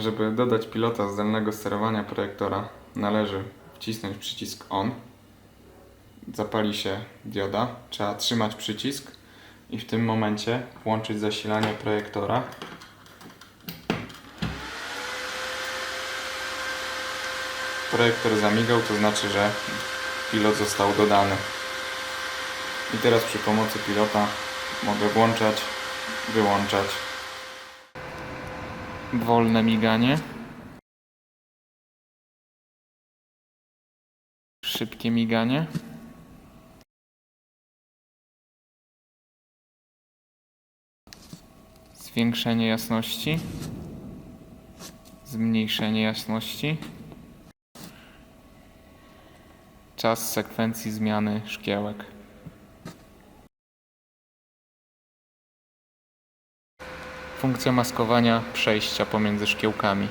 Żeby dodać pilota zdalnego sterowania projektora, należy wcisnąć przycisk ON. Zapali się dioda. Trzeba trzymać przycisk i w tym momencie włączyć zasilanie projektora. Projektor zamigał, to znaczy, że pilot został dodany. I teraz przy pomocy pilota mogę włączać, wyłączać. Wolne miganie. Szybkie miganie. Zwiększenie jasności. Zmniejszenie jasności. Czas sekwencji zmiany szkiełek. Funkcja maskowania przejścia pomiędzy szkiełkami.